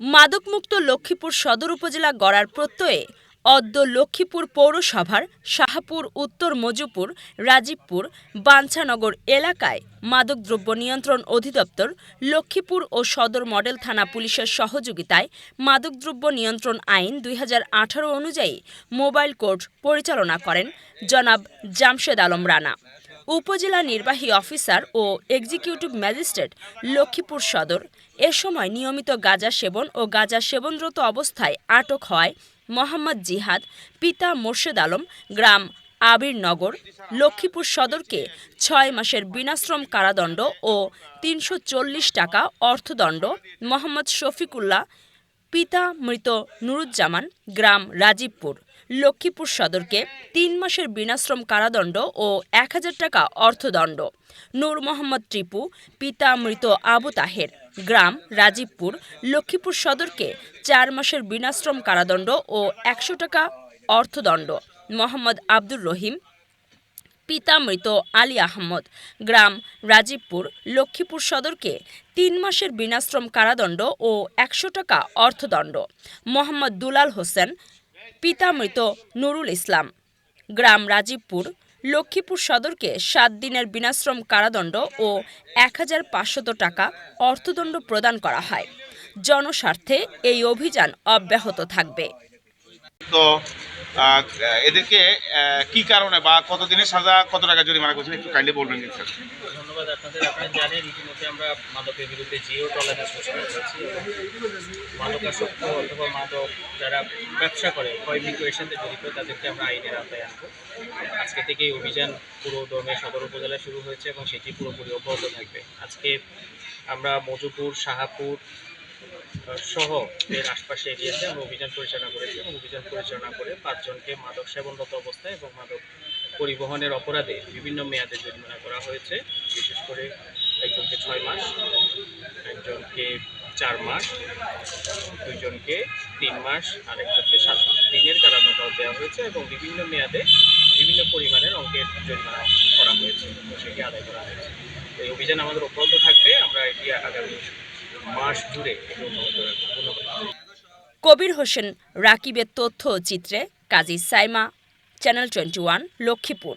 মাদকমুক্ত লক্ষ্মীপুর সদর উপজেলা গড়ার প্রত্যয়ে অদ্য লক্ষ্মীপুর পৌরসভার শাহপুর, উত্তর মজুপুর, রাজীবপুর, বাঞ্ছানগর এলাকায় মাদকদ্রব্য নিয়ন্ত্রণ অধিদপ্তর, লক্ষ্মীপুর ও সদর মডেল থানা পুলিশের সহযোগিতায় মাদকদ্রব্য নিয়ন্ত্রণ আইন দুই হাজার আঠারো অনুযায়ী মোবাইল কোর্ট পরিচালনা করেন জনাব জামশেদ আলম রানা। উপজেলা নির্বাহী অফিসার ও এক্সিকিউটিভ ম্যাজিস্ট্রেট লক্ষ্মীপুর সদর। এ সময় নিয়মিত গাঁজা সেবন ও গাঁজা সেবনরত অবস্থায় আটক হয় মোহাম্মদ জিহাদ, পিতা মোর্শেদ আলম, গ্রাম আবিরনগর। লক্ষ্মীপুর সদরকে ছয় মাসের বিনাশ্রম কারাদণ্ড ও তিনশো চল্লিশ টাকা অর্থদণ্ড মোহাম্মদ শফিকুল্লাহ, পিতা মৃত নুরুজ্জামান, গ্রাম রাজীবপুর। লক্ষ্মীপুর সদরকে তিন মাসের বিনাশ্রম কারাদণ্ড ও এক হাজার টাকা অর্থদণ্ড। নূর মোহাম্মদ টিপু, পিতা মৃত আবু তাহের। গ্রাম রাজীবপুর, লক্ষ্মীপুর সদরকে চার মাসের বিনাশ্রম কারাদণ্ড ও একশো টাকা অর্থদণ্ড। মোহাম্মদ আব্দুর রহিম, পিতা মৃত আলী আহমদ। গ্রাম রাজীবপুর, লক্ষ্মীপুর সদরকে তিন মাসের বিনাশ্রম কারাদণ্ড ও একশো টাকা অর্থদণ্ড। মোহাম্মদ দুলাল হোসেন পিতা মৃত নুরুল ইসলাম। গ্রাম রাজীবপুর, লক্ষ্মীপুর সদরকে সাত দিনের বিনাশ্রম কারাদণ্ড ও এক হাজার পাঁচশত টাকা অর্থদণ্ড প্রদান করা হয়। জনস্বার্থে এই অভিযান অব্যাহত থাকবে। তো এদেরকে কি কারণে বা কতদিনের সাজা, কত টাকা জরিমানা করছেন? একটু কাইন্ডলি বলবেন স্যার ধন্যবাদ আপনাদের। আপনারা জানেন আমরা মাদকের বিরুদ্ধে জিও অথবা মাদক যারা ব্যবসা করে তাদেরকে আমরা আইনের অভিযান পুরো সদর শুরু হয়েছে এবং সেটি পুরোপুরি থাকবে। আজকে আমরা মজুপুর, শাহাপুর সহ এর আশপাশে এরিয়াতে আমরা অভিযান পরিচালনা করেছি এবং অভিযান পরিচালনা করে পাঁচজনকে মাদক সেবনরত অবস্থায় এবং মাদক পরিবহনের অপরাধে বিভিন্ন মেয়াদে জরিমানা করা হয়েছে। বিশেষ করে একজনকে ছয় মাস, একজনকে চার মাস দুইজনকে তিন মাস, আর একজনকে সাত মাস। দিনের কারাদণ্ড দেওয়া হয়েছে এবং বিভিন্ন মেয়াদে বিভিন্ন পরিমাণের অঙ্কের জরিমানা করা হয়েছে সেটি আদায় করা হয়েছে। এই অভিযান আমাদের অব্যাহত থাকবে। আমরা এটি আগামী মাস জুড়ে কবির হোসেন রাকিবের তথ্য চিত্রে Kazi Saima channel twenty one Lakshmipur.